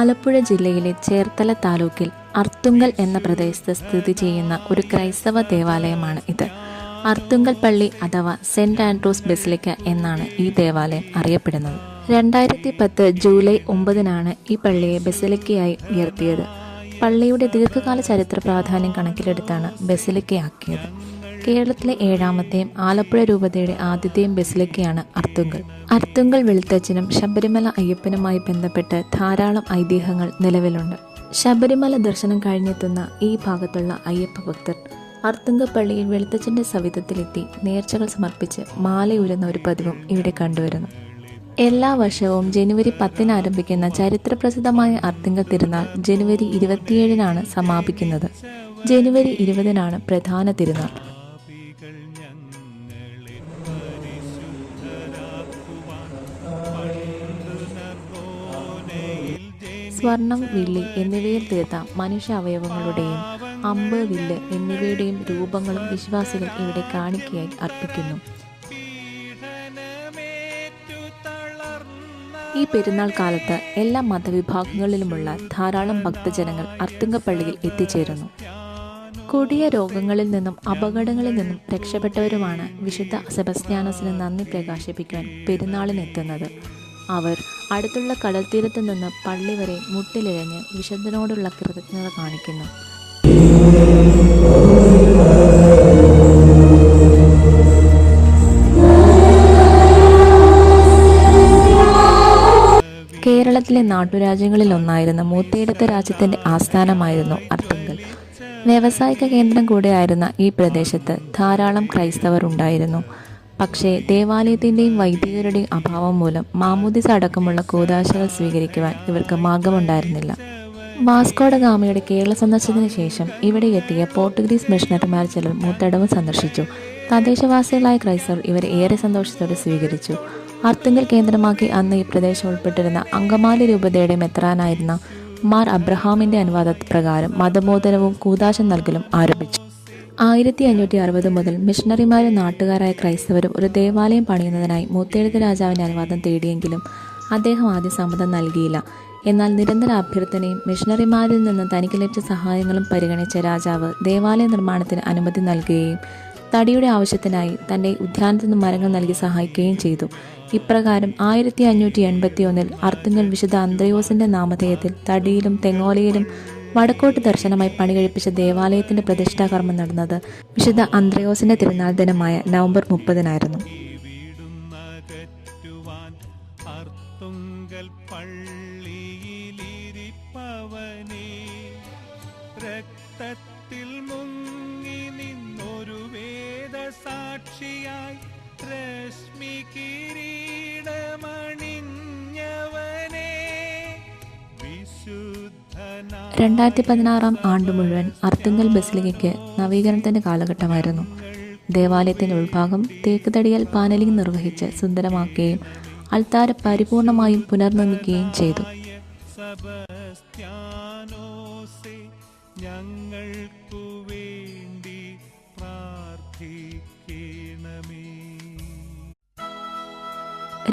ആലപ്പുഴ ജില്ലയിലെ ചേർത്തല താലൂക്കിൽ അർത്തുങ്കൽ എന്ന പ്രദേശത്ത് സ്ഥിതി ചെയ്യുന്ന ഒരു ക്രൈസ്തവ ദേവാലയമാണ് ഇത്. അർത്തുങ്കൽ പള്ളി അഥവാ സെന്റ് ആൻഡ്രൂസ് ബെസിലിക്ക എന്നാണ് ഈ ദേവാലയം അറിയപ്പെടുന്നത്. രണ്ടായിരത്തി പത്ത് ജൂലൈ ഒമ്പതിനാണ് ഈ പള്ളിയെ ബെസിലിക്കയായി ഉയർത്തിയത്. പള്ളിയുടെ ദീർഘകാല ചരിത്ര പ്രാധാന്യം കണക്കിലെടുത്താണ് ബെസിലിക്കയാക്കിയത്. കേരളത്തിലെ ഏഴാമത്തെയും ആലപ്പുഴ രൂപതയുടെ ആദ്യത്തെയും ബസിലിക്കയാണ് അർത്തുങ്കൽ. അർത്തുങ്കൽ വെളുത്തച്ഛനും ശബരിമല അയ്യപ്പനുമായി ബന്ധപ്പെട്ട് ധാരാളം ഐതിഹ്യങ്ങൾ നിലവിലുണ്ട്. ശബരിമല ദർശനം കഴിഞ്ഞെത്തുന്ന ഈ ഭാഗത്തുള്ള അയ്യപ്പ ഭക്തർ അർത്തുങ്ക പള്ളിയിൽ വെളുത്തച്ഛന്റെ സവിധത്തിലെത്തി നേർച്ചകൾ സമർപ്പിച്ച് മാലയുരുന്ന ഒരു പതിവും ഇവിടെ കണ്ടുവരുന്നു. എല്ലാ വർഷവും ജനുവരി പത്തിന് ആരംഭിക്കുന്ന ചരിത്രപ്രസിദ്ധമായ അർത്തിങ്ക തിരുനാൾ ജനുവരി ഇരുപത്തിയേഴിനാണ് സമാപിക്കുന്നത്. ജനുവരി ഇരുപതിനാണ് പ്രധാന തിരുനാൾ. സ്വർണം വില്ല് എന്നിവയിൽ തീർത്ത മനുഷ്യ അവയവങ്ങളുടെയും അമ്പ് വില്ല് എന്നിവയുടെയും രൂപങ്ങളും വിശ്വാസികൾ ഇവിടെ കാണിക്കയായി അർപ്പിക്കുന്നു. ഈ പെരുന്നാൾ കാലത്ത് എല്ലാ മതവിഭാഗങ്ങളിലുമുള്ള ധാരാളം ഭക്തജനങ്ങൾ അർത്തുങ്കപ്പള്ളിയിൽ എത്തിച്ചേരുന്നു. കൊടിയ രോഗങ്ങളിൽ നിന്നും അപകടങ്ങളിൽ നിന്നും രക്ഷപ്പെട്ടവരുമാണ് വിശുദ്ധ സെബസ്ത്യാനോസിന് നന്ദി പ്രകാശിപ്പിക്കാൻ പെരുന്നാളിനെത്തുന്നത്. അവർ അടുത്തുള്ള കടൽ തീരത്ത് നിന്ന് പള്ളി വരെ മുട്ടിലിഴഞ്ഞ് വിശുദ്ധനോടുള്ള കൃതജ്ഞത കാണിക്കുന്നു. കേരളത്തിലെ നാട്ടുരാജ്യങ്ങളിൽ ഒന്നായിരുന്ന മൂത്തേടത്ത് രാജ്യത്തിന്റെ ആസ്ഥാനമായിരുന്നു അർത്തുങ്കൽ. വ്യാവസായിക കേന്ദ്രം കൂടെയായിരുന്ന ഈ പ്രദേശത്ത് ധാരാളം ക്രൈസ്തവർ ഉണ്ടായിരുന്നു. പക്ഷേ ദേവാലയത്തിന്റെയും വൈദികരുടെയും അഭാവം മൂലം മാമൂദിസ അടക്കമുള്ള കൂതാശകൾ സ്വീകരിക്കുവാൻ ഇവർക്ക് മാർഗമുണ്ടായിരുന്നില്ല. വാസ്കോഡ ഗാമയുടെ കേരള സന്ദർശനത്തിന് ശേഷം ഇവിടെ എത്തിയ പോർട്ടുഗീസ് മിഷണറിമാർ ചിലർ മൂത്തടവ് സന്ദർശിച്ചു. തദ്ദേശവാസികളായ ക്രൈസ്തവർ ഇവരെ ഏറെ സന്തോഷത്തോടെ സ്വീകരിച്ചു. അർത്തുങ്കൽ കേന്ദ്രമാക്കി അന്ന് ഈ പ്രദേശം ഉൾപ്പെട്ടിരുന്ന അങ്കമാലി രൂപതയുടെ മെത്രാനായിരുന്ന മാർ അബ്രഹാമിന്റെ അനുവാദ പ്രകാരം മതബോധനവും കൂതാശം നൽകലും ആരംഭിച്ചു. ആയിരത്തി അഞ്ഞൂറ്റി അറുപത് മുതൽ മിഷണറിമാരും നാട്ടുകാരായ ക്രൈസ്തവരും ഒരു ദേവാലയം പണിയുന്നതിനായി മൂത്തെഴുത്ത് രാജാവിന്റെ അനുവാദം തേടിയെങ്കിലും അദ്ദേഹം ആദ്യം സമ്മതം നൽകിയില്ല. എന്നാൽ നിരന്തര അഭ്യർത്ഥനയും മിഷണറിമാരിൽ നിന്ന് തനിക്ക് ലഭിച്ച സഹായങ്ങളും പരിഗണിച്ച രാജാവ് ദേവാലയ നിർമ്മാണത്തിന് അനുമതി നൽകുകയും തടിയുടെ ആവശ്യത്തിനായി തന്റെ ഉദ്യാനത്തിൽ നിന്ന് മരങ്ങൾ നൽകി സഹായിക്കുകയും ചെയ്തു. ഇപ്രകാരം ആയിരത്തി അഞ്ഞൂറ്റി എൺപത്തി ഒന്നിൽ അർത്തുങ്കൽ വിശുദ്ധ അന്ത്രയോസിന്റെ നാമധേയത്തിൽ തടിയിലും തെങ്ങോലയിലും വടക്കോട്ട് ദർശനമായി പണി കഴിപ്പിച്ച ദേവാലയത്തിന്റെ പ്രതിഷ്ഠാകർമ്മം നടന്നത് വിശുദ്ധ അന്ത്രയോസിന്റെ തിരുനാൾ ദിനമായ നവംബർ മുപ്പതിനായിരുന്നു. അർത്തുങ്കൽ രണ്ടായിരത്തി പതിനാറാം ആണ്ട് മുഴുവൻ അർത്തുങ്കൽ ബസിലിക്കയ്ക്ക് നവീകരണത്തിന്റെ കാലഘട്ടമായിരുന്നു. ദേവാലയത്തിന്റെ ഉൾഭാഗം തേക്ക് തടിയാൽ പാനലിംഗ് നിർവഹിച്ച് സുന്ദരമാക്കുകയും അൾത്താര പരിപൂർണമായും പുനർനിർമ്മിക്കുകയും ചെയ്തു. ഞങ്ങൾക്കു വേണ്ടി പ്രാർത്ഥിക്കണമേ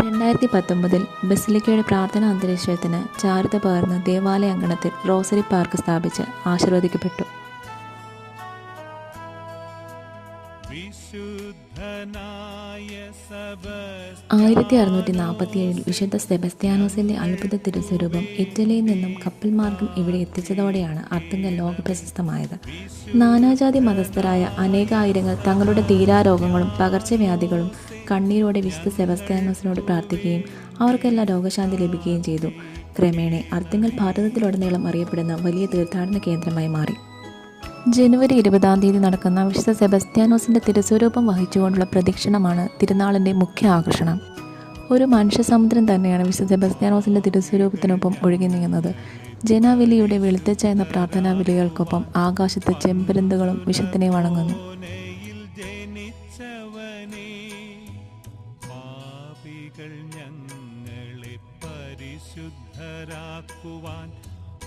രണ്ടായിരത്തി പത്തൊമ്പതിൽ ബസിലിക്കയുടെ പ്രാർത്ഥനാ അന്തരീക്ഷത്തിന് ചാരുത പകർന്ന് ദേവാലയ അങ്കണത്തിൽ റോസറി പാർക്ക് സ്ഥാപിച്ച് ആശീർവദിക്കപ്പെട്ടു. ആയിരത്തി അറുന്നൂറ്റി നാൽപ്പത്തി ഏഴിൽ വിശുദ്ധ സെബസ്ത്യാനോസിന്റെ അത്ഭുത തിരുസ്വരൂപം ഇറ്റലിയിൽ നിന്നും കപ്പൽ മാർഗം ഇവിടെ എത്തിച്ചതോടെയാണ് അർത്തുങ്കൽ ലോക പ്രശസ്തമായത്. നാനാജാതി മതസ്ഥരായ അനേകായിരങ്ങൾ തങ്ങളുടെ തീരാരോഗങ്ങളും പകർച്ചവ്യാധികളും കണ്ണീരോടെ വിശുദ്ധ സെബസ്ത്യാനോസിനോട് പ്രാർത്ഥിക്കുകയും അവർക്കെല്ലാം രോഗശാന്തി ലഭിക്കുകയും ചെയ്തു. ക്രമേണ അർത്ഥങ്ങൾ ഭാരതത്തിലുടനീളം അറിയപ്പെടുന്ന വലിയ തീർത്ഥാടന കേന്ദ്രമായി മാറി. ജനുവരി ഇരുപതാം തീയതി നടക്കുന്ന വിശുദ്ധ സെബസ്ത്യാനോസിന്റെ തിരുസ്വരൂപം വഹിച്ചുകൊണ്ടുള്ള പ്രദക്ഷിണമാണ് തിരുനാളിന്റെ മുഖ്യ ആകർഷണം. ഒരു മനുഷ്യസമുദ്രം തന്നെയാണ് വിശുദ്ധ സെബസ്ത്യാനോസിന്റെ തിരുസ്വരൂപത്തിനൊപ്പം ഒഴുകി നീങ്ങുന്നത്. ജനാവിലിയുടെ വെളുത്തച്ച എന്ന പ്രാർത്ഥനാ വിളികൾക്കൊപ്പം ആകാശത്തെ ചെമ്പരന്തുകളും വിശുദ്ധനെ വണങ്ങുന്നു. പരിശുദ്ധരാക്കുവാൻ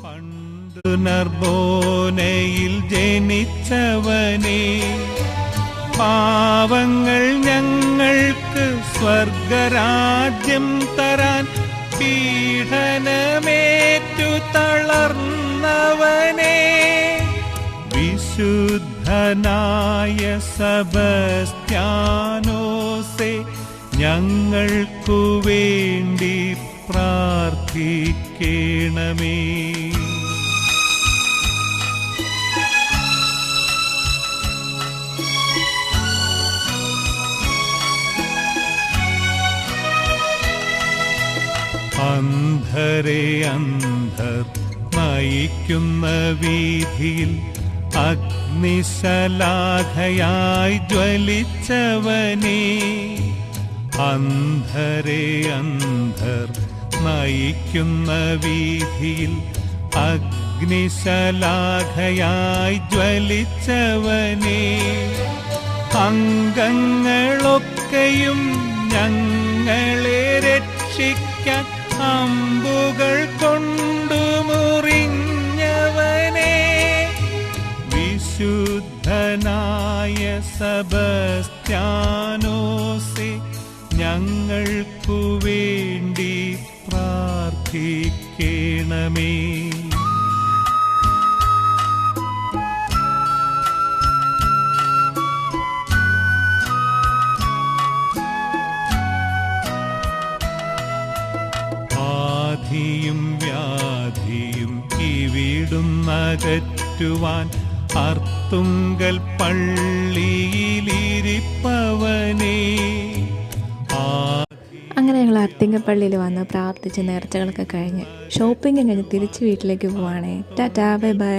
പണ്ട് നർബോനയിൽ ജനിച്ചവനെ പാവങ്ങൾ ഞങ്ങൾക്ക് സ്വർഗരാജ്യം തരാൻ പീഡനമേറ്റു തളർന്നവനെ. വിശുദ്ധനായ സബസ്ത്യാനോസെ ഞങ്ങൾക്കു വേണ്ടി പ്രാർത്ഥിക്കണമേ. അന്ധരെ അന്ധർ നയിക്കുന്ന വീതിയിൽ അഗ്നിശലാഖയായി ജ്വലിച്ചവനേ. അന്ധരെ അന്ധർ നയിക്കുന്ന വീതിയിൽ അഗ്നിശലാഖയായി ജ്വലിച്ചവനെ. അംഗങ്ങളൊക്കെയും ഞങ്ങളെ രക്ഷിക്കാൻ അമ്പുകൾ കൊണ്ടു മുറിഞ്ഞവനെ. വിശുദ്ധനായ സബസ്ത്യാനോസെ ഞങ്ങൾക്കു വേണ്ടി പ്രാർത്ഥിക്കണമേ ആധിയും വ്യാധിയും ഇവിടുന്നകറ്റുവാൻ അർത്തുങ്കൽ പള്ളിയിലിരിപ്പവനേ. ഞങ്ങൾ അത്തിങ്കപ്പള്ളിയിൽ വന്ന് പ്രാർത്ഥിച്ച് നേർച്ചകളൊക്കെ കഴിഞ്ഞ് ഷോപ്പിംഗ് കഴിഞ്ഞ് തിരിച്ച് വീട്ടിലേക്ക് പോവാണേ. Tata bye bye.